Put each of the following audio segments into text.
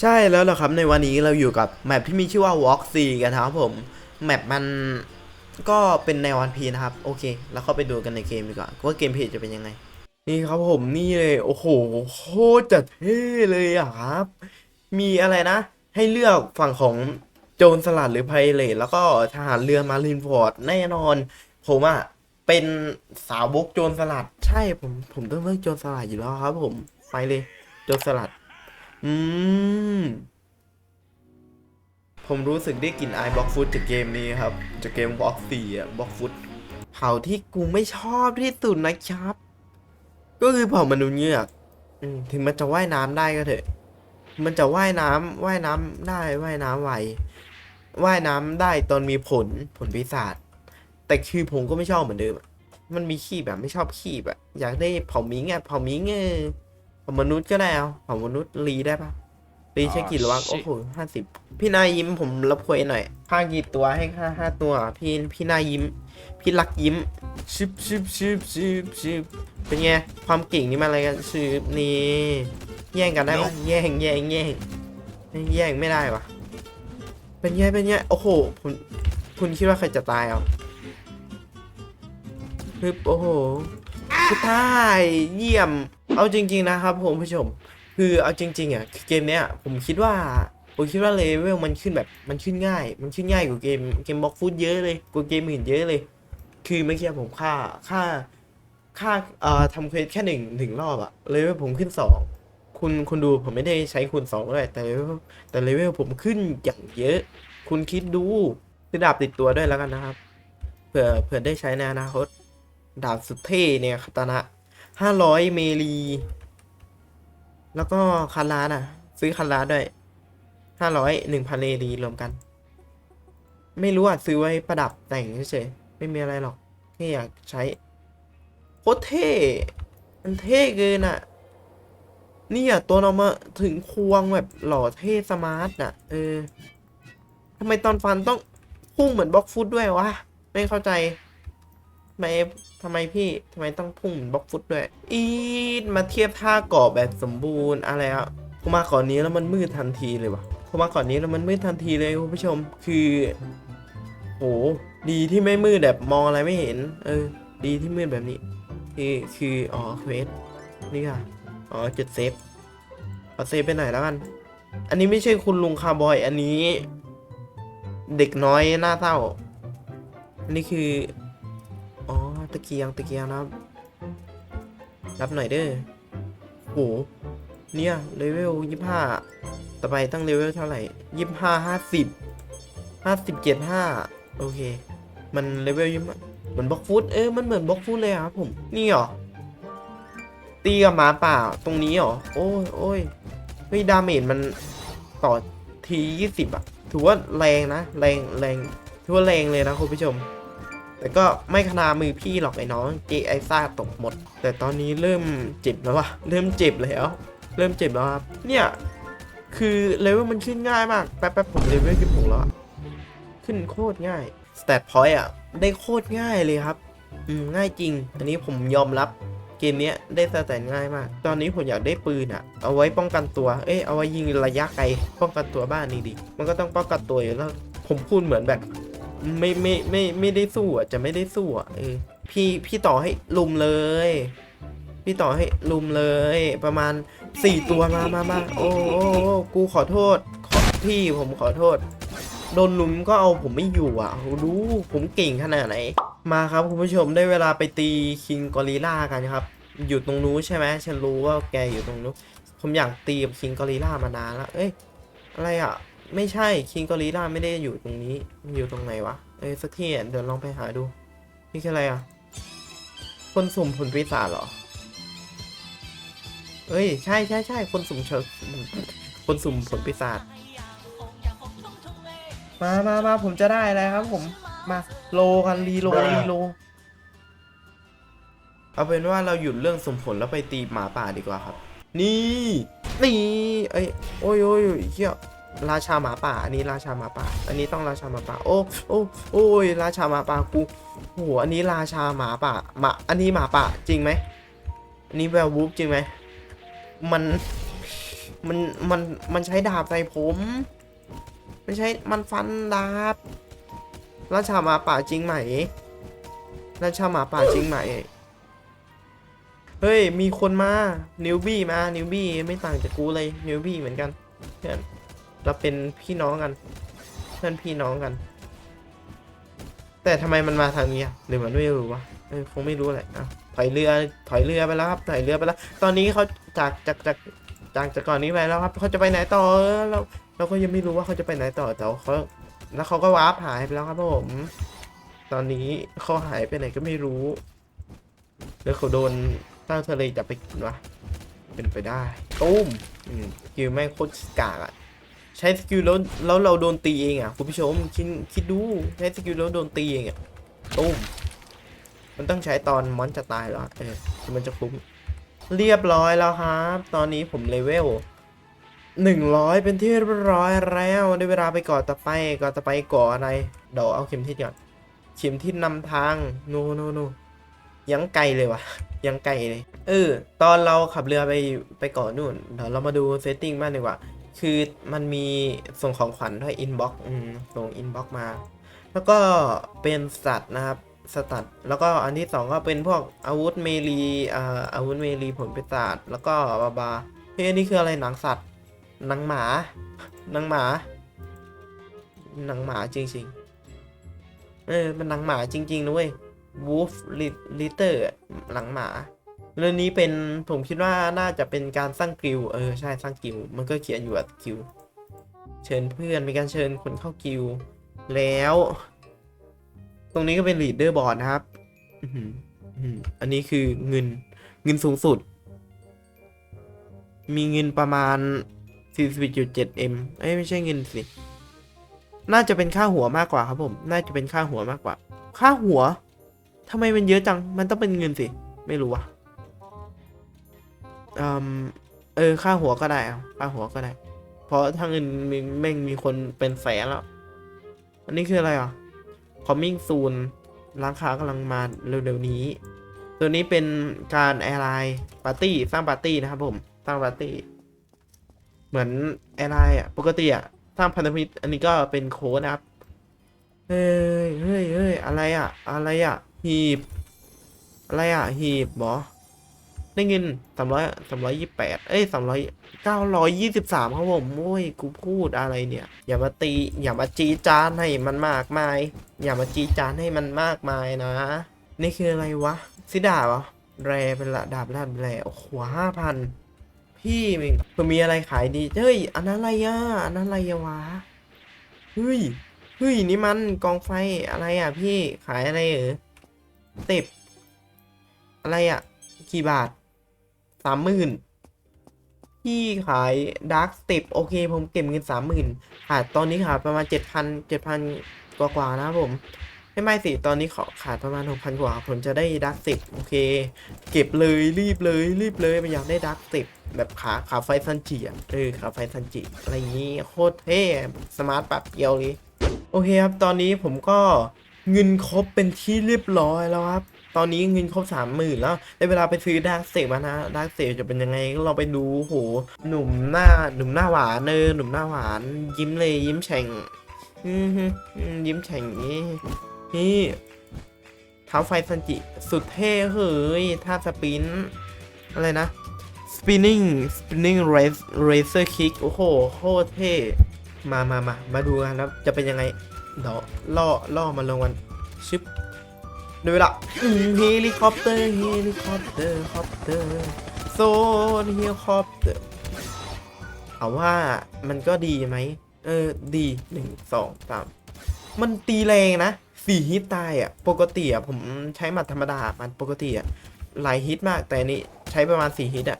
ใช่แล้วล่ะครับในวันนี้เราอยู่กับแมปที่มีชื่อว่า Walk C กันนะครับผม แมปมันก็เป็นในวันพีนะครับ โอเค แล้วเข้าไปดูกันในเกมดีกว่าว่าเกมเพจจะเป็นยังไง นี่ครับผมนี่เลยโอ้โหโคตรจะเท่เลยอะครับ มีอะไรนะ ให้เลือกฝั่งของโจรสลัดหรือไพเรตแล้วก็ทหารเรือมารินฟอร์ดแน่นอน ผมอะเป็นสาวกโจรสลัด ใช่ผมผมต้องเลือกโจรสลัดอยู่แล้วครับ ผมไปเลยโจรสลัด อืม ผมรู้สึกได้กลิ่นอายบล็อกฟุตจากเกมนี้ครับ จากเกมบล็อกสี่อะบล็อกฟุตเผ่าที่กูไม่ชอบที่สุดนะครับ ก็คือเผ่ามนุษย์เงือกถึงมันจะว่ายน้ำได้ก็เถอะ มันจะว่ายน้ำว่ายน้ำได้ว่ายน้ำไวว่ายน้ำได้ตอนมีผลผลปีศาจแต่คือผมก็ไม่ชอบเหมือนเดิมมันมีขี้แบบไม่ชอบขี้แบบอยากได้เผ่ามิงอะเผ่ามิงเออ เผ่ามนุษย์ก็ได้เอาเผ่ามนุษย์รีได้ปะรีใช้กี่ระวังโอ้โหห้าสิบพี่นายยิ้มผมรับคุยหน่อยค่ากี่ตัวให้ค่าห้าตัวพี่พี่นายยิ้ม พี่รักยิ้มชิบชิบชิบชิบชิบเป็นไงความเก่งนี่มาอะไรกันชิบนี่แย่งกันได้ปะแย่งแย่งแย่งแย่งไม่ได้ปะเป็นไงเป็นไงโอ้โหคุณคุณคิดว่าใครจะตายเอาฮึบโอ้โห สุดท้ายเยี่ยม เอาจริง ๆ นะครับผมผู้ชม คือเอาจริงๆอะเกมเนี้ยผมคิดว่าผมคิดว่าเลเวลมันขึ้นแบบมันขึ้นง่าย มันขึ้นง่ายกว่าเกมเกมบล็อกฟุตเยอะเลยกว่าเกมอื่นเยอะเลย คือเมื่อกี้ผมค่าค่าค่าเอ่อทำเควสแค่หนึ่งถึงรอบอะเลเวลผมขึ้นสองคุณคุณดูผมไม่ได้ใช้คูณสองเลยแต่เลเวลแต่เลเวลผมขึ้นอย่างเยอะ คุณคิดดูคือดาบติดตัวด้วยแล้วกันนะครับเผื่อเผื่อได้ใช้ในอนาคต ดาบสุดเท่เนี่ยคาตานะห้าร้อยเมลี แล้วก็คันลาน่ะ ซื้อคันลาด้วยห้าร้อยหนึ่งพันเมลีรวมกัน ไม่รู้อะซื้อไว้ประดับแต่งเฉยๆไม่มีอะไรหรอกแค่อยากใช้โคตรเท่ มันเท่เกินอะนี่อะตัวเรามาถึงควงแบบหล่อเท่สมาร์ทน่ะ เออทำไมตอนฟันต้องพุ่งเหมือนบล็อกฟุตด้วยวะ ไม่เข้าใจ ไมทำไมพี่ทำไมต้องพุ่งเหมือนบล็อกฟุตด้วย อีดมาเทียบท่าเกาะแบบสมบูรณ์อะไรอะผมมาก่อนนี้แล้วมันมืดทันทีเลยวะผมมาก่อนนี้แล้วมันมืดทันทีเลยคุณผู้ชม คือโหดีที่ไม่มืดแบบมองอะไรไม่เห็น เออ ดีที่มืดแบบนี้ คือคืออ๋อเควสนี่ค่ะอ๋อจุดเซฟเอาเซฟไปไหนแล้วกัน อันนี้ไม่ใช่คุณลุงคาร์บอย อันนี้ เด็กน้อยหน้าเศร้าอันนี้คือ ตะเกียงตะเกียงนะครับ รับหน่อยเด้อโหเนี่ยเลเวลยี่ห้าต่อไปตั้งเลเวลเท่าไหร่ยี่ห้าห้าสิบห้าสิบเจ็ดห้าโอเค มันเลเวลยี่ห้าเหมือนบล็อกฟุตเออมันเหมือนบล็อกฟุตเลยอะครับผม นี่เหรอตีกับหมาป่าตรงนี้เหรอ โอ้ยโอ้ยเฮ้ยดาเมจมันต่อทียี่สิบอะถือว่าแรงนะ แรงแรงถือว่าแรงเลยนะคุณผู้ชม แต่ก็ไม่ขนามือพี่หรอกไอ้น้องเจไอซ่าตกหมด แต่ตอนนี้เริ่มเจ็บแล้ววะเริ่มเจ็บแล้ว เริ่มเจ็บแล้วครับเนี่ยคือเลเวลมันขึ้นง่ายมากแป๊บๆผมเลเวลขึ้นผมแล้วขึ้นโคตรง่ายสเตตพอยต์อะได้โคตรง่ายเลยครับอืมง่ายจริง อันนี้ผมยอมรับเกมนี้ได้สแตนง่ายมาก ตอนนี้ผมอยากได้ปืนอะเอาไว้ป้องกันตัว เอ้ยเอาไว้ยิงระยะไกล ป้องกันตัวบ้านนี่ดิ มันก็ต้องป้องกันตัวอยู่แล้ว ผมพูดเหมือนแบบ ไม่ไม่ไม่ไม่ได้สู้อะจะไม่ได้สู้อะเออพี่พี่ต่อให้ลุมเลย พี่ต่อให้ลุมเลย ประมาณสี่ตัวมามามาโอ้โอ้กูขอโทษขอพี่ผมขอโทษ โดนลุมก็เอาผมไม่อยู่อะโหดูผมเก่งขนาดไหน มาครับคุณผู้ชมได้เวลาไปตีคิงกอริล่ากันครับ อยู่ตรงนู้นใช่ไหมฉันรู้ว่าแกอยู่ตรงนู้นผมอยากตีกับคิงกอริลล่ามานานแล้วเอ้ยอะไรอะ ไม่ใช่คิงกอริลล่าไม่ได้อยู่ตรงนี้มันอยู่ตรงไหนวะเอ้ยสักที่อะเดี๋ยวลองไปหาดู นี่คืออะไรอะ คนสุ่มผลปีศาจเหรอ เอ้ย ใช่ใช่ใช่คนสุ่มเชิญคนสุ่มผลปีศาจมามามาผมจะได้อะไรครับ ผม มาโลกันรีโลรีโลเอาเป็นว่าเราหยุดเรื่องสมผลแล้วไปตีหมาป่าดีกว่าครับ นี่ นี่ เอ้ย โอ้ยโอ้ยเฮีย ราชาหมาป่า อันนี้ราชาหมาป่า อันนี้ต้องราชาหมาป่า โอ้โอ้โอ้ยราชาหมาป่ากูโหอันนี้ราชาหมาป่าหมาอันนี้หมาป่าจริงไหมอันนี้แวร์วูฟจริงไหมมันมันมันมันใช้ดาบใส่ผมไมันใช้มันฟันดาบราชาหมาป่าจริงไหมราชาหมาป่าจริงไหมเฮ้ยมีคนมานิวบี้มานิวบี้ไม่ต่างจากกูเลยนิวบี้เหมือนกันเพื่อน เราเป็นพี่น้องกัน เพื่อนพี่น้องกัน แต่ทำไมมันมาทางนี้หรือมันไม่รู้วะเออคงไม่รู้แหละอะถอยเรือถอยเรือไปแล้วครับถอยเรือไปแล้ว ตอนนี้เขาจากจากจากจากจากก่อนนี้ไปแล้วครับเขาจะไปไหนต่อเราเราก็ยังไม่รู้ว่าเขาจะไปไหนต่อแต่เขาแล้วเขาก็วาร์ปหายไปแล้วครับผม ตอนนี้เขาหายไปไหนก็ไม่รู้หรือเขาโดนใต้ทะเลจับไปกินวะเป็นไปได้ตุ้มอืมสกิลแม่งโคตรกากอะ ใช้สกิลแล้วแล้วเราโดนตีเองอะคุณผู้ชมคิดคิดดูใช้สกิลแล้วโดนตีเองอะตุ้มมันต้องใช้ตอนมอนจะตายแล้วอะเออมันจะคุ้มเรียบร้อยแล้วครับ ตอนนี้ผมเลเวลหนึ่งร้อยเป็นที่เรียบร้อยแล้วได้เวลาไปก่อต่อไปก่อต่อไปก่ออะไรเดี๋ยวเอาเข็มทิศก่อนเข็มทิศนำทางโนโนโนยังไกลเลยวะยังไกลเลยเออตอนเราขับเรือไปไปเกาะนู่นเดี๋ยวเรามาดูเซตติ้งบ้างดีกว่า คือมันมีส่งของขวัญด้วยอินบ็อกอืมส่งอินบ็อกมา แล้วก็เป็นสัตว์นะครับสตัดแล้วก็อันที่สองก็เป็นพวกอาวุธเมลีอ่าอาวุธเมลีผลปีศาจแล้วก็บาบาเฮ้ยนนี้คืออะไรหนังสัตว์หนังหมาหนังหมาหนังหมาจริงๆเออมันหนังหมาจริงๆนะเว้ย Wolf Litter หลังหมา เรื่องนี้เป็นผมคิดว่าน่าจะเป็นการสร้างกิลเออใช่สร้างกิลมันก็เขียนอยู่ว่ากิลเชิญเพื่อนมีการเชิญคนเข้ากิลแล้ว ตรงนี้ก็เป็น leader board นะครับอันนี้คือเงินเงินสูงสุด มีเงินประมาณ 41.7m เอ้ยไม่ใช่เงินสิ น่าจะเป็นค่าหัวมากกว่าครับผม น่าจะเป็นค่าหัวมากกว่า ค่าหัวทำไมมันเยอะจัง มันต้องเป็นเงินสิ ไม่รู้อะ อืมเออค่าหัวก็ได้เอาค่าหัวก็ได้ เพราะถ้าเงินมีแม่งมีคนเป็นแสนแล้ว อันนี้คืออะไรอะ coming soon ร้านค้ากำลังมาเร็วๆนี้ ตัวนี้เป็นการแอร์ไลน์ปาร์ตี้สร้างปาร์ตี้นะครับผมสร้างปาร์ตี้เหมือนแอร์ไลน์อะปกติอะสร้างพันธมิตรอันนี้ก็เป็นโค้ดนะครับเฮ้ยเฮ้ยเฮ้ยอะไรอะ อะไรอะ หีบ อะไรอะ หีบหรอ ได้เงินสามร้อยสามร้อยยี่แปดเอ้ยสามร้อยเก้าร้อยยี่สิบสามครับผมโอ้ยกูพูดอะไรเนี่ย อย่ามาตี อย่ามาจีจานให้มันมากมาย อย่ามาจีจานให้มันมากมายนะ นี่คืออะไรวะซิดาบเหรอแรเป็นระดับระดับแรโอ้โหห้าพันพี่มึงมันมีอะไรขายดี เฮ้ย อันนั้นอะไรอะ อันนั้นอะไรวะ เฮ้ย เฮ้ย นี่มันกองไฟอะไรอะ พี่ขายอะไรเออติบอะไรอะ กี่บาท สามหมื่นพี่ขายดาร์กสเต็ปโอเค ผมเก็บเงินสามหมื่นขาดตอนนี้ขาดประมาณเจ็ดพันเจ็ดพันกว่าๆนะครับผม ไม่ไม่สิตอนนี้ขอขาดประมาณหกพันกว่า ผมจะได้ดาร์กสเต็ปโอเค เก็บเลยรีบเลยรีบเลยมันอยากได้ดาร์กสเต็ปแบบขาขาไฟซันจิอะเออขาไฟซันจิอะไรอย่างนี้โคตรเท่สมาร์ทปรับเกียวเลยโอเคครับ ตอนนี้ผมก็เงินครบเป็นที่เรียบร้อยแล้วครับ ตอนนี้เงินครบสามหมื่นแล้วได้เวลาไปซื้อดาร์กเซมานะดาร์กเซจะเป็นยังไงก็เราไปดูโหหนุ่มหน้าหนุ่มหน้าหวานเนอหนุ่มหน้าหวาน ยิ้มเลยยิ้มแฉ่งยิ้มแฉ่งนี้นี่เท้าไฟซันจิสุดเท่เฮ้ยท่าสปินอะไรนะ spinning spinning race racer kick โอ้โหโคตรเท่มามามามาดูกันครับจะเป็นยังไงเดี๋ยวล่อล่อมาลงวันชิ ดูเวลาเฮลิคอปเตอร์เฮลิคอปเตอร์คอปเตอร์โซนเฮลิคอปเตอร์เอาว่ามันก็ดีไหมเออดีหนึ่งสองสามมันตีแรงนะสี่ฮิตตายอะปกติอะผมใช้หมัดธรรมดามันปกติอะหลายฮิตมากแต่นี้ใช้ประมาณสี่ฮิตอะ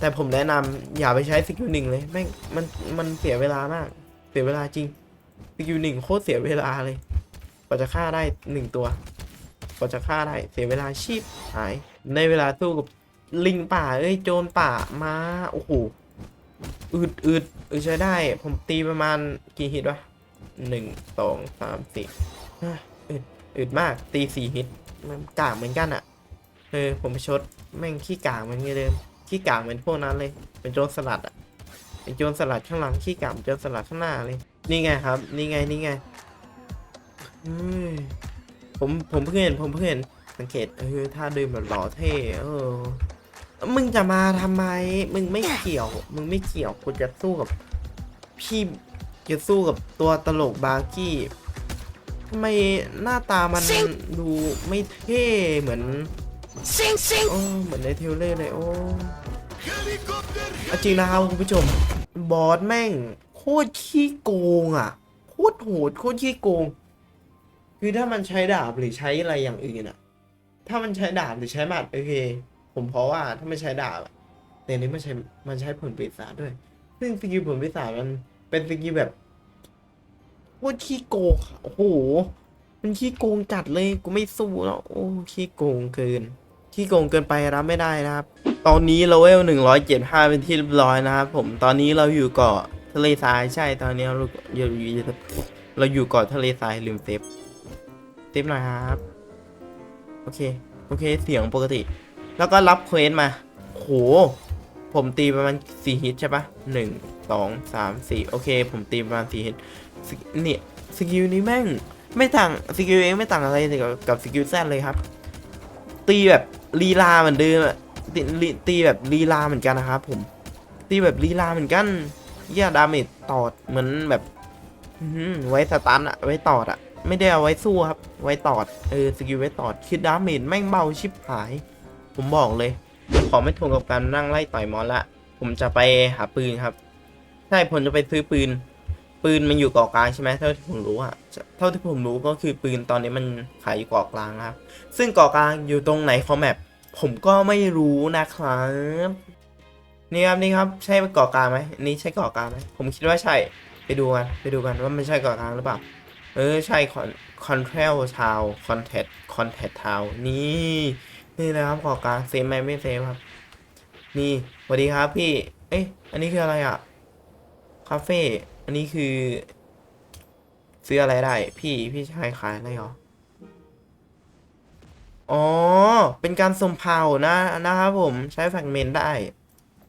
แต่ผมแนะนำอย่าไปใช้สกิลหนึ่งเลยแม่งมันมันเสียเวลามาก เสียเวลาจริงสกิลหนึ่งโคตรเสียเวลาเลยกว่าจะฆ่าได้หนึ่งตัว กว่าจะฆ่าได้เสียเวลาชีพหาย ในเวลาสู้กับลิงป่า เอ้ยโจรป่ามาโอ้โหอืดอืดอืดใช้ได้ ผมตีประมาณกี่ฮิตวะหนึ่งสองสามสี่อืดอืดมากตีสี่ฮิตมันกากเหมือนกันอะเออผมไปชดแม่งขี้กากเหมือนเดิมขี้กากเหมือนพวกนั้นเลย เป็นโจรสลัดอะไอโจรสลัดข้างหลังขี้กำโจรสลัดข้างหน้าเลย นี่ไงครับ นี่ไงนี่ไงเฮ้ย ผมผมเพิ่งเห็นผมเพิ่งเห็นสังเกตเออถ้าเดินแบบหล่อเท่เออ มึงจะมาทำไม มึงไม่เกี่ยว มึงไม่เกี่ยวกูจะสู้กับ พี่จะสู้กับตัวตลกบาร์กี้ทำไมหน้าตามันดูไม่เท่เหมือน Sing sing โอ้เหมือนในเทรลเลอร์เลยโอ้เอาจริงนะครับคุณผู้ชม บอสแม่ง โคตรขี้โกงอะ โคตรโหดโคตรขี้โกง คือถ้ามันใช้ดาบหรือใช้อะไรอย่างอื่นอะถ้ามันใช้ดาบหรือใช้หมัดโอเค ผมเพราะว่าถ้าไม่ใช้ดาบแต่นนี้มันใช้มันใช้ผลปีศาจด้วย ซึ่งสกิลผลปีศาจมันเป็นสกิลแบบโคตรขี้โกงอะโอ้โหมันขี้โกงจัดเลยกูไม่สู้แล้วโอ้ขี้โกงเกินขี้โกงเกินไปรับไม่ได้นะครับ ตอนนี้เราเวลหนึ่งร้อยเจ็ดห้าเป็นที่เรียบร้อยนะครับผมตอนนี้เราอยู่เกาะทะเลทรายใช่ตอนนี้เราอยู่อยู่เราอยู่เกาะทะเลทรายลืมเซฟ เซฟหน่อยครับ โอเค โอเค เสียงปกติ แล้วก็รับเควสมา โห ผมตีประมาณสี่ฮิตใช่ปะหนึ่งสองสามสี่โอเค ผมตีประมาณสี่ฮิตเนี่ยสกิลนี้แม่ง ไม่ต่างสกิลเองไม่ต่างอะไรเลยกับกับสกิลแซดเลยครับ ตีแบบลีลาเหมือนเดิมตีลีตีแบบลีลาเหมือนกันนะครับผม ตีแบบลีลาเหมือนกันเยี่ยดาเมจตอดเหมือนแบบไว้สตันอะไว้ตอดอะ ไม่ได้เอาไว้สู้ครับ ไว้ตอด เออสกิลไว้ตอด คือดาเมจแม่งเบาชิบหาย ผมบอกเลย ขอไม่ทนกับการนั่งไล่ต่อยมอสละ ผมจะไปหาปืนครับ ใช่ผมจะไปซื้อปืน ปืนมันอยู่เกาะกลางใช่ไหมเท่าที่ผมรู้อะเท่าที่ผมรู้ก็คือปืนตอนนี้มันขายอยู่เกาะกลางครับ ซึ่งเกาะกลางอยู่ตรงไหนของแมปผมก็ไม่รู้นะครับนี่ครับนี่ครับใช่เกาะกลางไหมนี่ใช่เกาะกลางไหมผมคิดว่าใช่ไปดูกันไปดูกันว่ามันใช่เกาะกลางหรือเปล่า เออใช่คอนคอนเทลชาวคอนแทคคอนแทคทาวนี่นี่นะครับเกาะกางเซฟไหมไม่เซฟครับ นี่สวัสดีครับพี่ เอ๊ะอันนี้คืออะไรอะคาเฟ่อันนี้คือ ซื้ออะไรได้ พี่พี่ชายขายอะไรหรออ๋อ เป็นการสุ่มเผานะนะครับผมใช้แฟกเมนได้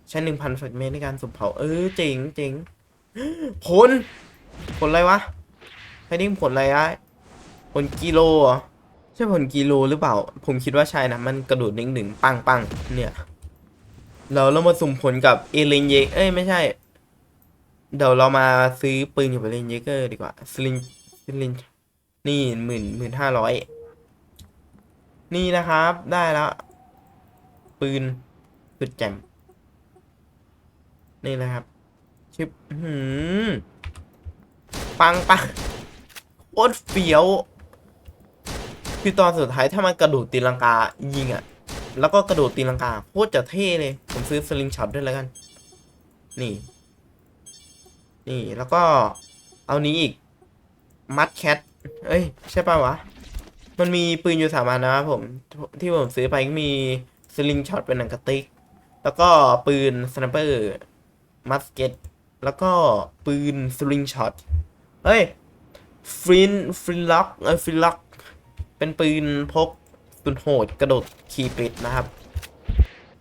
ใช้หนึ่งพันแฟกเมนในการสุ่มเผา เออเจ๋งเจ๋งผลผลอะไรวะ ใช้ดิ้งผลอะไรอะผลกิโลเหรอใช่ผลกิโลหรือเปล่า ผมคิดว่าใช่นะ มันกระโดดหนึ่งหนึ่งปังปังเนี่ยเราเรามาสุ่มผลกับเอเลนเยเอ้ยไม่ใช่ เดี๋ยวเรามาซื้อปืนกับเอเลนเยเกอร์ดีกว่าสลิงสลิงนี่หมื่นหมื่นห้าร้อยนี่นะครับ ได้แล้ว ปืนสุดแจ่มนี่นะครับชิปหืมปังปัง โคตรเฟี้ยวคือตอนสุดท้ายถ้ามันกระโดดตีลังกายิงอะ่ะ แล้วก็กระโดดตีลังกาโคตรจะเท่เลย ผมซื้อสลิงช็อตด้วยแล้วกัน นี่ นี่แล้วก็เอานี้อีก มัดแคท เอ้ย ใช่ป่าวะ มันมีปืนอยู่สามอันนะครับผม ที่ผมซื้อไปก็มีสลิงช็อตเป็นหนังกระติก แล้วก็ปืนสไนเปอร์มัสเก็ตแล้วก็ปืนสลิงช็อตเฮ้ย ฟรินฟรินล็อกเออฟรินล็อก เป็นปืนพกสุดโหดกระโดดขี่ปิดนะครับ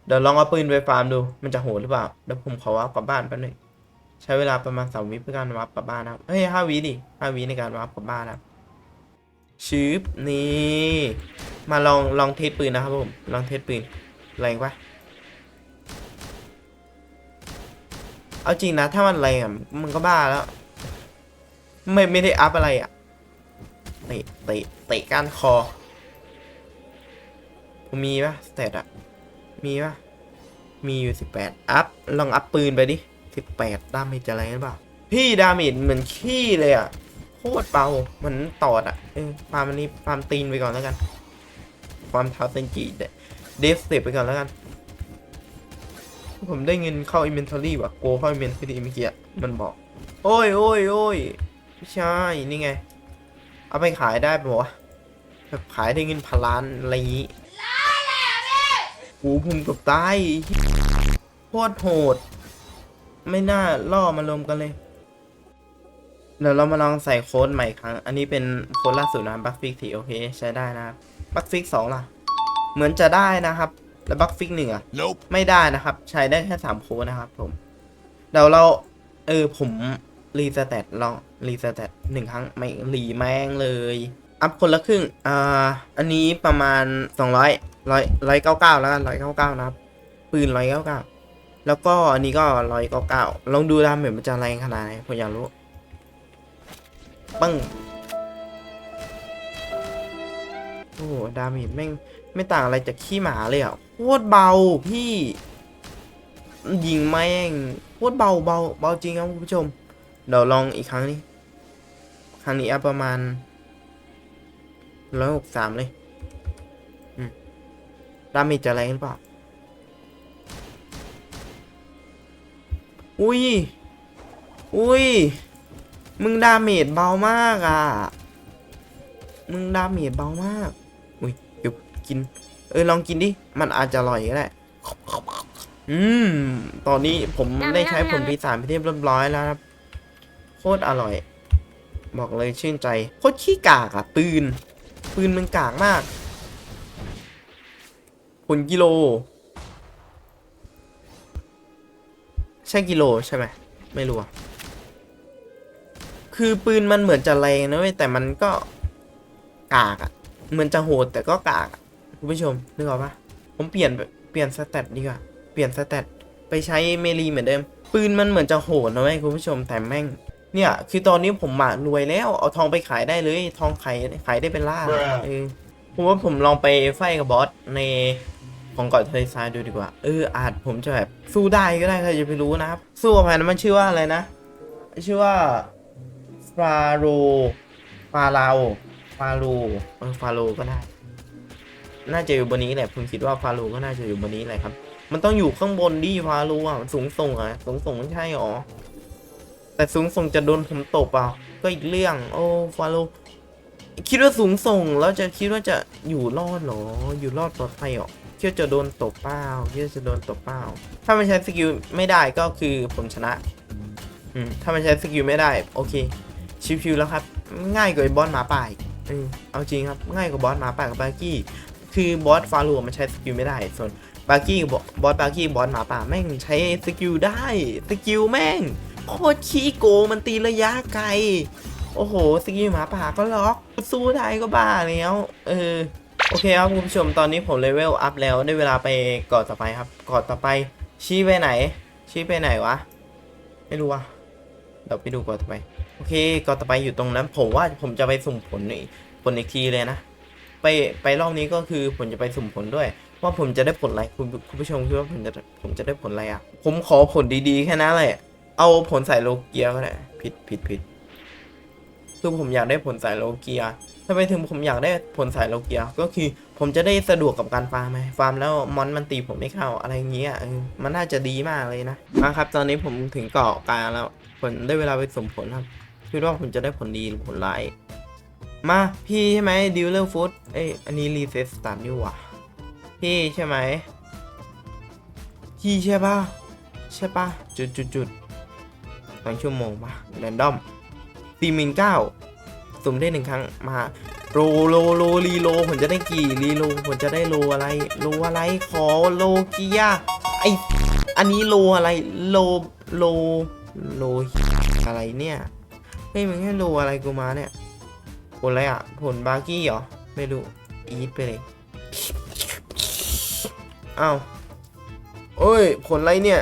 เดี๋ยวลองเอาปืนไปฟาร์มดู มันจะโหดหรือเปล่า เดี๋ยวผมขอวับกลับบ้านแป๊บนึงใช้เวลาประมาณสามวิเพื่อการวับกลับบ้านนะครับ เฮ้ยห้าวิดิห้าวิในการวับกลับบ้านนะครับชืบนี่ มาลองลองเทสปืนนะครับผม ลองเทสปืนแรงปะเอาจริงนะ ถ้ามันแรงอะมันก็บ้าแล้ว ไม่ไม่ได้อัพอะไรอะเตะเตะเตะก้านคอผมมีปะสเตตอะมีปะมีอยู่สิบแปดอัพ ลองอัพปืนไปดิสิบแปดดาเมจจะแรงหรือเปล่า พี่ดาเมจเหมือนขี้เลยอะโคตรเบาเหมือนตอดอะเออฟาร์มนี้ฟาร์มตีนไปก่อนแล้วกัน ความเท้าเซนจิเดฟสเตปไปก่อนแล้วกัน ผมได้เงินเข้าอินเวนทอรี่ว่ะโกเข้าอินเวนทอรี่เมื่อกี้มันบอก โอ้ยโอ้ยโอ้ย ไม่ใช่ นี่ไง เอาไปขายได้ปะวะแบบขายได้เงินพันล้านอะไรอย่างงี้โอ้ผมเกับตายโคตรโหด ไม่น่าล่อมารวมกันเลย เดี๋ยวเรามาลองใส่โค้ดใหม่อีกครั้ง อันนี้เป็นโค้ดล่าสุดนะบัคฟิกสี่โอเค ใช้ได้นะครับบัคฟิกสองล่ะ เหมือนจะได้นะครับ แล้วบัคฟิกหนึ่งอะ Nope ไม่ได้นะครับ ใช้ได้แค่สามโค้ดนะครับผม เดี๋ยวเรา เออผม รีสเตตลองรีสเตตหนึ่งครั้งไม่รีแม่งเลย อัพคนละครึ่ง อ่า อันนี้ประมาณสองร้อยร้อยร้อยเก้าเก้าแล้วกันร้อยเก้าเก้านะครับ ปืนร้อยเก้าเก้าแล้วก็อันนี้ก็ร้อยเก้าเก้าลองดูดาเมจมันจะแรงขนาดไหนผมอยากรู้ปึ้งโอ้ดาเมจแม่งไม่ต่างอะไรจากขี้หมาเลยอะโคตรเบาพี่ยิงแม่งโคตรเบาเบาเบาจริงครับคุณผู้ชม เดี๋ยวลองอีกครั้งนี้ ครั้งนี้อัพประมาณร้อยหกสามเลยอืมดาเมจจะแรงหรือเปล่า อุ้ย อุ้ย มึงดาเมจเบามากอะ มึงดาเมจเบามาก อุ้ยเดี๋ยวกิน เออลองกินดิ มันอาจจะอร่อยก็ได้ อืม ตอนนี้ผมได้ใช้ผลปีศาจไปที่เรียบร้อยแล้วครับโคตรอร่อย บอกเลยชื่นใจโคตรขี้กากอะปืน ปืนมันกากมากผลกิโล ใช่กิโลใช่ไหมไม่รู้อะคือปืนมันเหมือนจะแรงนะเว้ยแต่มันก็กากอะเหมือนจะโหดแต่ก็กากคุณผู้ชมนึกออกปะผมเปลี่ยนเปลี่ยนสเตตดีกว่าเปลี่ยนสเตตไปใช้เมลีเหมือนเดิม ปืนมันเหมือนจะโหดนะเว้ยคุณผู้ชมแต่แม่ง เนี่ย คือตอนนี้ผมมารวยแล้ว เอาทองไปขายได้เลย ทองขายขายได้เป็นล้านเออผมว่าผมลองไปไฟกับบอสในของเกาะทะเลทรายดูดีกว่า เออ อาจผมจะแบบสู้ได้ก็ได้ใครจะไปรู้นะครับ สู้กับใครนะมันชื่อว่าอะไรนะ ชื่อว่าฟาโรฟาลาโอฟาโรเออฟาโรก็ได้ น่าจะอยู่บนนี้แหละ ผมคิดว่าฟาโรก็น่าจะอยู่บนนี้แหละครับ มันต้องอยู่ข้างบนดิฟาโรอะ มันสูงส่งอะ สูงส่งไม่ใช่หรอ แต่สูงส่งจะโดนผมตบอะก็อีกเรื่อง โอ้ฟาโรคิดว่าสูงส่งแล้วจะคิดว่าจะอยู่รอดเหรอ อยู่รอดปลอดภัยเหรอคิดว่าจะโดนตบเปล่าคิดว่าจะโดนตบเปล่าถ้ามันใช้สกิลไม่ได้ก็คือผมชนะ อืม ถ้ามันใช้สกิลไม่ได้ โอเค ชิวๆแล้วครับ ง่ายกว่าบอสหมาป่าอีกเอาจริงครับ ง่ายกว่าบอสหมาป่ากับบาร์กี้ คือบอสฟาโลมันใช้สกิลไม่ได้ ส่วนบาร์กี้บอสบาร์กี้บอสหมาป่าแม่งใช้สกิลได้ สกิลแม่ง โคตรขี้โกงมันตีระยะไกล โอ้โหสกิลหมาป่าก็ล็อกสู้ได้ก็บ้าแล้ว เออ โอเคครับคุณผู้ชมตอนนี้ผมเลเวลอัพแล้วได้เวลาไปเกาะต่อไปครับเกาะต่อไป ชี้ไปไหน ชี้ไปไหนวะ ไม่รู้วะเดี๋ยวไปดูเกาะต่อไป โอเคเกาะต่อไปอยู่ตรงนั้น ผมว่าผมจะไปสุ่มผลอีกผลอีกทีเลยนะไปไปรอบนี้ก็คือผมจะไปสุ่มผลด้วย ว่าผมจะได้ผลอะไรคุณคุณผู้ชมคิดว่าผมจะผมจะได้ผลอะไรอะ ผมขอผลดีๆแค่นั้นแหละ เอาผลใส่โลเกียก็ได้ผิดผิดผิดคือผมอยากได้ผลสายโลเกียทำไมถึงผมอยากได้ผลสายโลเกีย ก็คือผมจะได้สะดวกกับการฟาร์มไหมฟาร์มแล้วมอนมันตีผมไม่เข้าอะไรอย่างเงี้ยมันน่าจะดีมากเลยนะมาครับ ตอนนี้ผมถึงเกาะกลางแล้ว ผลได้เวลาไปสมผลครับคิดว่าผมจะได้ผลดีหรือผลร้ายมาพี่ใช่ไหมดิวเลอร์ฟูดเอ้ยอันนี้รีเซ็ตสตาร์ทนี่หว่าพี่ใช่ไหมพี่ใช่ปะใช่ปะจุดจุดจุด สองชั่วโมงปะแรนดอมสี่หมื่นเก้าสุ่มได้หนึ่งครั้งมาโลโลโลรีโลผมจะได้กี่รีโลผมจะได้โลอะไรโลอะไรขอโลเกียไออันนี้โลอะไรโลโลโลอะไรเนี่ยเฮ้ยมึงให้โลอะไรกูมาเนี่ยผลอะไรอะผลบาร์กี้เหรอไม่รู้อีทไปเลยอ้าวโอ้ยผลอะไรเนี่ย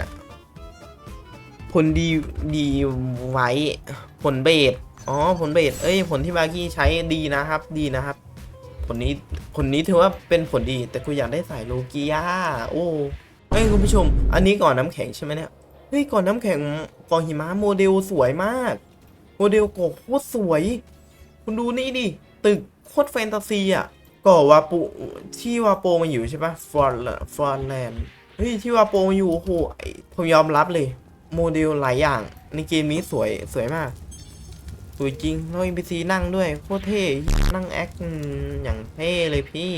ผลดีดีไว้ผลเบสอ๋อผลเบสเอ้ยผลที่บากี้ใช้ดีนะครับ ดีนะครับ ผลนี้ผลนี้ถือว่าเป็นผลดี แต่กูอยากได้สายโลเกียโอ้เฮ้ยคุณผู้ชม อันนี้ก่อนน้ำแข็งใช่ไหมเนี่ยเฮ้ยก่อนน้ำแข็งก่อนหิมะโมเดลสวยมาก โมเดลก่อโคตรสวย คุณดูนี่ดิตึกโคตรแฟนตาซีอะก่อวาปูที่วาโปมาอยู่ใช่ปะฟอร์ฟอร์แลนด์เฮ้ยที่วาโปมาอยู่โอ้โหผมยอมรับเลย โมเดลหลายอย่างในเกมนี้สวยสวยมาก สวยจริงแล้ว NPC นั่งด้วยโคตรเท่นั่งแอคอย่างเท่เลยพี่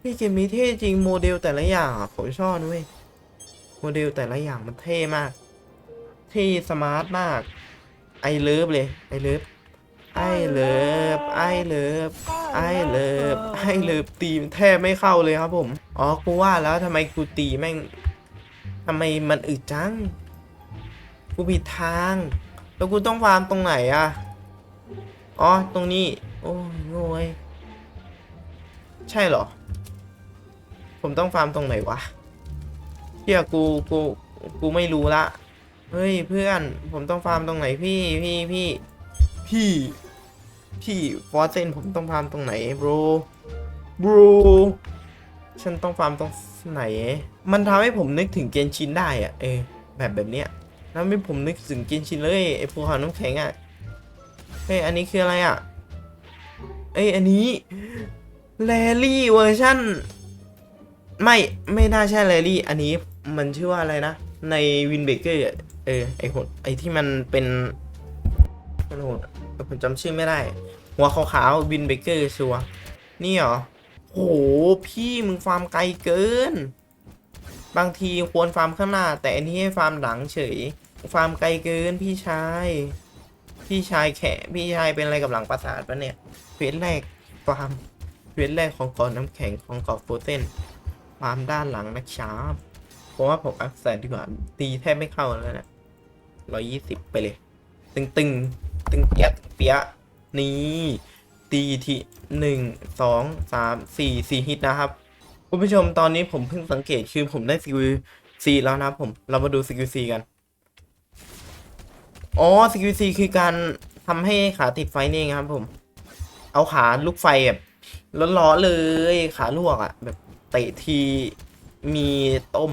พี่เกมนี้เท่จริงโมเดลแต่ละอย่างผมชอบนะเว้ยโมเดลแต่ละอย่างมันเท่มาก เท่สมาร์ทมากไอเลิฟเลยไอเลิฟไอเลิฟไอเลิฟไอเลิฟไอเลิฟตีมแทบไม่เข้าเลยครับผม อ๋อ กูว่าแล้วทำไมกูตีแม่งำไมมันอึดจัง กูผิดทาง แล้วกูต้องฟาร์มตรงไหนอะอ๋อ ตรงนี้ โอ้ยโง่เว้ยใช่เหรอ ผมต้องฟาร์มตรงไหนวะเฮียกู กู กูไม่รู้ละ เฮ้ยเพื่อน ผมต้องฟาร์มตรงไหนพี่พี่พี่พี่ พี่ฟอสเซนผมต้องฟาร์มตรงไหนบรูบรู ฉันต้องฟาร์มตรงไหน มันทำให้ผมนึกถึงเกนชินได้อะเออแบบแบบเนี้ยทำให้ผมนึกถึงเกนชินเลยไอ้ภูเขาน้ำแข็งอะเฮ้ยอันนี้คืออะไรอะเอ้ยอันนี้แรลลี่เวอร์ชันไม่ไม่น่าใช่แรลลี่ อันนี้มันชื่อว่าอะไรนะ ในวินเบเกอร์เออไอหดไอที่มันเป็นมันโหดอะผมจำชื่อไม่ได้ หัวขาวๆวินเบเกอร์ชัวนี่เหรอ โหพี่มึงฟาร์มไกลเกิน บางทีควรฟาร์มข้างหน้า แต่อันนี้ให้ฟาร์มหลังเฉย ฟาร์มไกลเกินพี่ชาย พี่ชายแขะพี่ชายเป็นอะไรกับหลังปราสาทปะเนี่ยเควสแรกฟาร์มเควสแรกของเกาะน้ำแข็งของเกาะโฟเซนฟาร์มด้านหลังนะครับผมว่าผมอัพแสนดีกว่าตีแทบไม่เข้าแล้วนะร้อยยี่สิบไปเลย ตึงตึงตึงเปียะตึงเปียะนี่ ตีทีหนึ่งสองสามสี่สี่ฮิตนะครับคุณผู้ชมตอนนี้ผมเพิ่งสังเกตคือผมได้สกิลซีแล้วนะครับผมเรามาดูสกิลซีกันอ๋อสกิลซีคือการทำให้ขาติดไฟนี่เองครับผม เอาขาลูกไฟแบบร้อนๆเลยขาลวกอะ่ะ แบบเตะทีมีต้ม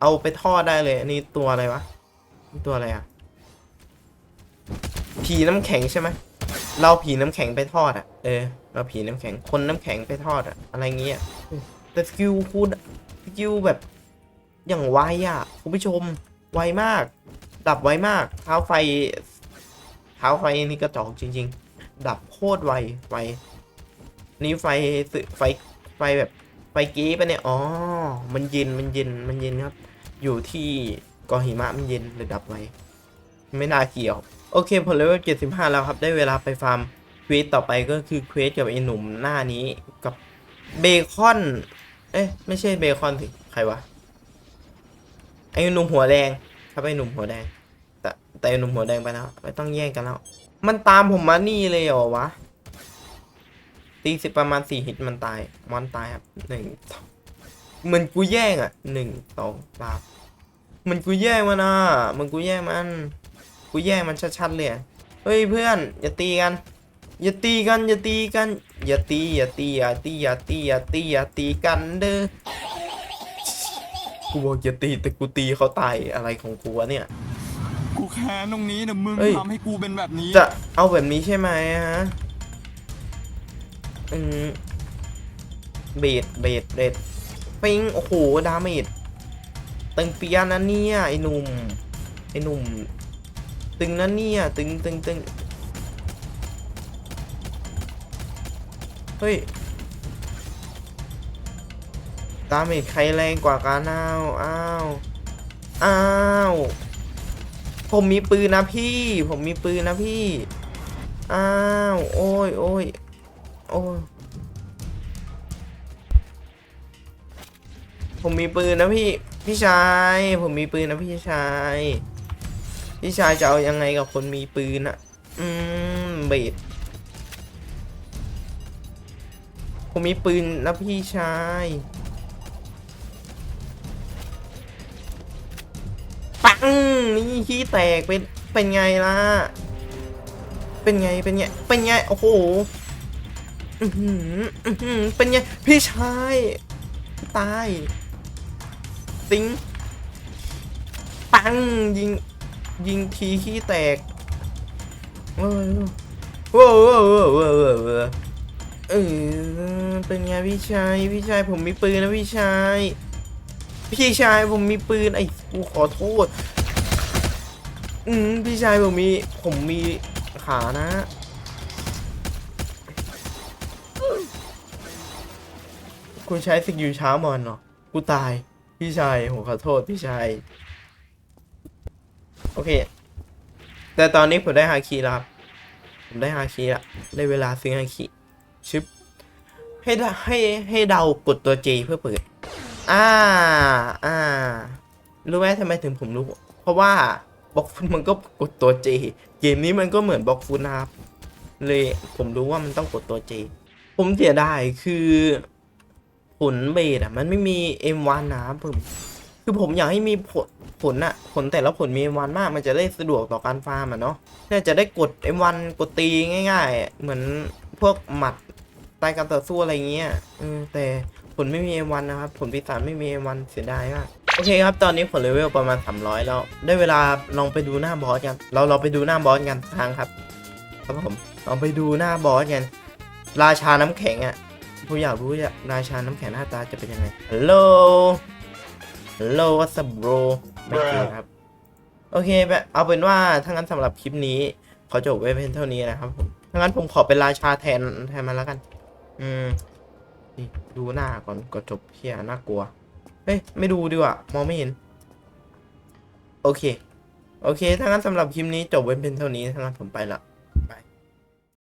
เอาไปทอดได้เลย อันนี้ตัวอะไรวะตัวอะไรอะ่ะผีน้ำแข็งใช่ไหม เราผีน้ำแข็งไปทอดอะ เออ เราผีน้ำแข็ง คนน้ำแข็งไปทอดอะ อะไรเงี้ยแต่สกิลคูณสกิลแบบอย่างไวอะคุณผู้ชม ไวมาก ดับไวมาก เท้าไฟ เท้าไฟนี่กระจอกจริง ๆ ดับโคตรไว ไว นี่ไฟสึไฟ ไฟแบบไฟกี้ปะเนี่ย อ๋อ มันเย็น มันเย็น มันเย็นครับ อยู่ที่กอหิมะมันเย็นเลยดับไว ไม่น่าเกี่ยว โอเคผมเลเวล75 แล้วครับ ได้เวลาไปฟาร์มเควสต่อไปก็คือเควสกับไอ้หนุ่มหน้านี้กับเบคอน เอ๊ะไม่ใช่เบคอนสิใครวะไอ้หนุ่มหัวแดงครับไอ้หนุ่มหัวแดง แต่แต่ไอ้หนุ่มหัวแดงไปแล้วไม่ต้องแย่งกันแล้ว มันตามผมมานี่เลยเหรอวะตีสิประมาณสี่ฮิตมันตายมอนตายครับหนึ่งสองเหมือนกูแย่งอะหนึ่งสองสามเหมันกูแย่งมันอะเหมันกูแย่งมัน กูแย่งมันชัดๆเลยอะเฮ้ยเพื่อนอย่าตีกันอย่าตีกันอย่าตีกันอย่าตีอย่าตีอย่าตีอย่าตีอย่าตีอย่าตีกันเด้อกูบอกอย่าตีแต่กูตีเขาตายอะไรของกูวะเนี่ย กูแค้นตรงนี้นะมึงเอ้ย ทำให้กูเป็นแบบนี้ จะเอาแบบนี้ใช่ไหมฮะอืมเบดเบดเบดปิงโอ้โหดาเมจตึงเปียนะเนี่ยไอ้หนุ่มไอ้หนุ่ม ตึงนะเนี่ยตึงตึงตึงเฮ้ยดาเมจใครแรงกว่ากันอ้าวอ้าวอ้าวผมมีปืนนะพี่ ผมมีปืนนะพี่ อ้าว โอ้ยโอ้ยโอ้ยผมมีปืนนะพี่ พี่ชาย ผมมีปืนนะพี่ชาย พี่ชายจะเอายังไงกับคนมีปืนอะอืมเบดผมมีปืนนะพี่ชาย ปัง นี่ขี้แตกเป็น เป็นไงล่ะ เป็นไง เป็นไง เป็นไง โอ้โหอื้อหืออื้อหือเป็นไง พี่ชาย ตาย ติงปังยิง ยิงทีขี้แตกเว้ยเว้ยเว้ยเว้ยเว้ยเว้ยเว้ยเออเป็นไงพี่ชายพี่ชายผมมีปืนนะพี่ชายพี่ชายผมมีปืนไอ้กูขอโทษ อืมพี่ชายผมมีผมมีขานะคุณใช้สกิลช้ามอนเหรอกูตาย พี่ชายผมขอโทษพี่ชาย โอเค แต่ตอนนี้ผมได้ฮาคีแล้วครับ ผมได้ฮาคีแล้วได้เวลาซื้อฮาคีชิปให้ให้ให้เดากดตัว J เพื่อเปิด อ่า อ่า รู้ไหมทำไมถึงผมรู้ เพราะว่าบล็อกฟุตมันก็กดตัว J เกมนี้มันก็เหมือนบล็อกฟุตนะครับ เลยผมรู้ว่ามันต้องกดตัว J ผมเสียดายคือผลเบสอะ มันไม่มี M1 นะครับผม คือผมอยากให้มีผล ผลอะผลแต่ละผลมี M1 มาก มันจะได้สะดวกต่อการฟาร์มอะเนาะแค่จะได้กด M1 กดตีง่าย ๆ เหมือนพวกหมัดใต้การต่อสู้อะไรเงี้ยแต่ผลไม่มี M1 นะครับ ผลปีศาจไม่มี M1 เสียดายมากโอเคครับ ตอนนี้ผลเลเวลประมาณ 300 แล้ว ได้เวลาลองไปดูหน้าบอสกัน เราเราไปดูหน้าบอสกันทางครับ ครับผมลองไปดูหน้าบอสกัน ราชาน้ำแข็งอะผมอยากรู้ว่าราชาน้ำแข็งหน้าตาจะเป็นยังไง ฮัลโหล ฮัลโหล what's up bro ไม่เจอครับ โอเคแบบเอาเป็นว่าถ้างั้นสำหรับคลิปนี้ ขอจบไว้เพียงเท่านี้นะครับผมถ้างั้นผมขอเป็นราชาแทนแทนมันแล้วกัน อืมดูหน้าก่อนก็จบเฮียน่ากลัว เฮ้ย ไม่ดูดีกว่ามองไม่เห็น โอเค โอเค ถ้างั้นสำหรับคลิปนี้จบไว้เพียงเท่านี้ถ้างั้นผมไปละ